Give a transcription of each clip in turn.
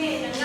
Amen.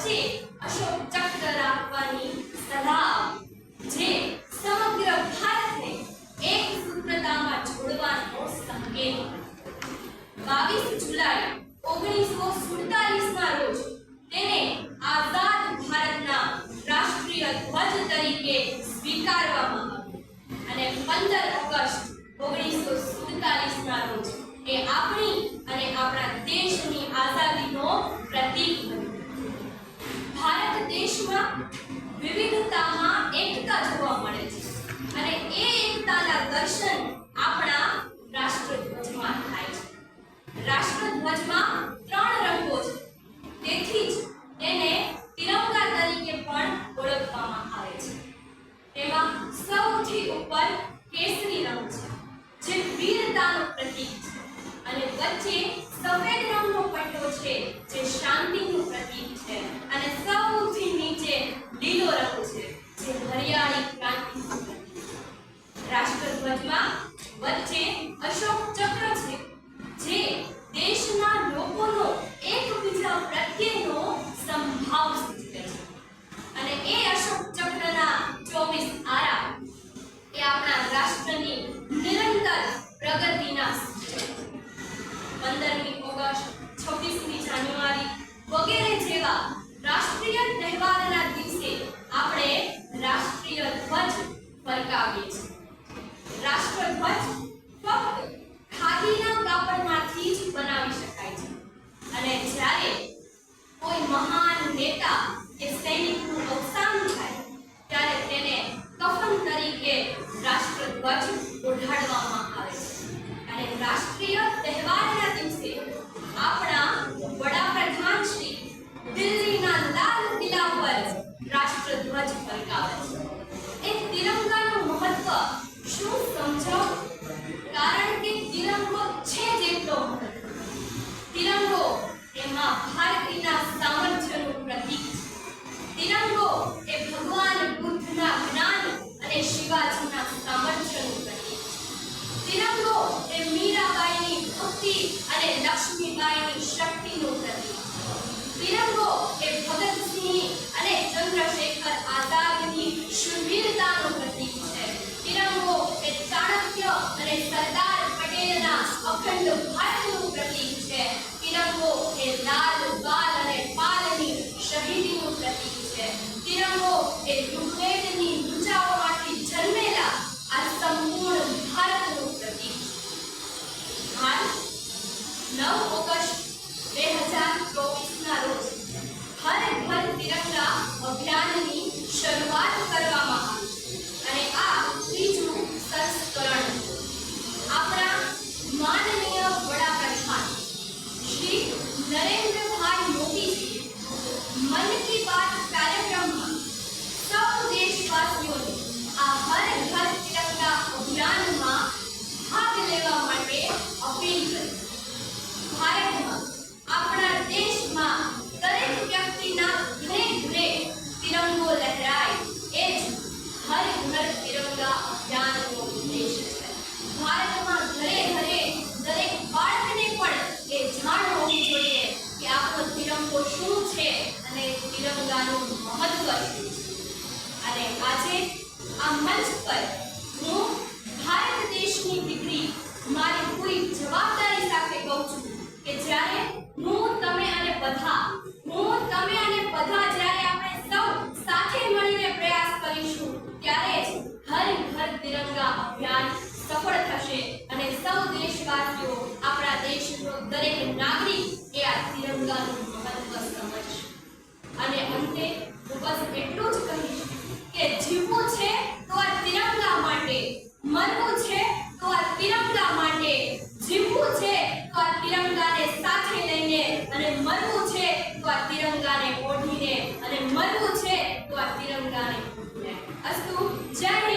વચ્ચે અશોક ચક્ર રાખવાની સલાહ જે સમગ્ર ભારતને એક સૂત્રતામાં જોડવાનો સંકેત 22 જુલાઈ 1947 ના રોજ તેને આઝાદ ભારતના રાષ્ટ્રીય ધ્વજ તરીકે સ્વીકારવામાં અને 15 ઓગસ્ટ 1947 ના રોજ એ આપણી અને આપણા દેશની આઝાદ દર્શન આપણા રાષ્ટ્રધ્વજમાં થાય છે. રાષ્ટ્રધ્વજમાં ત્રણ રંગો છે. તેથી જ તેને તિરંગા તરીકે પણ ઓળખવામાં આવે છે. તેમાં સૌથી ઉપર કેસરી રંગ છે, જે વીરતાનું પ્રતીક છે. અને વચ્ચે સફેદ રંગનો પટ્ટો છે કોઈ મહાન નેતા કે સૈનિકનું થાય, ત્યારે તેને કફન તરીકે રાષ્ટ્રધ્વજ ઓઢાડવામાં આવે છે. અને રાષ્ટ્રીય તહેવારના દિવસે આપણા એમાં ભારતીના સામર્થ્યનું પ્રતીક તિરંગો એ ભગવાન બુદ્ધના જ્ઞાન અને શિવાજીના સામર્થ્યનું પ્રતીક એ લાલ ભારતમાં ઘરે ઘરે દરેક બાળકને પણ એ જાણ હોવી જોઈએ કે આપણો તિરંગો શું છે અને તિરંગાનું મહત્વ શું છે. અને આજે આ મંચ પર હું ભારત દેશની દીકરી મારી પૂરી જવાબદારી સાથે કહું છું કે જ્યારે હું તમે અને બધા, હું તમે અને બધા જ્યારે આપણે સૌ સાથે મળીને પ્રયાસ કરીશું, ત્યારે જ હર ઘર તિરંગા અભિયાન સફળ થશે અને સૌ દેશવાસીઓ આપણા દેશનો દરેક નાગરિક એ આ તિરંગાનું મહત્વ સમજશે અને અંતે હું બસ એટલું જ કહીશ કે જીવવું છે તો આ તિરંગા માટે, મરવું છે તો આ તિરંગા માટે, જીવવું છે તો આ તિરંગાને સાથે લઈને અને મરવું છે તો આ તિરંગાને ઓઢીને અને મરવું છે તો આ તિરંગાને અસ્તુ, જય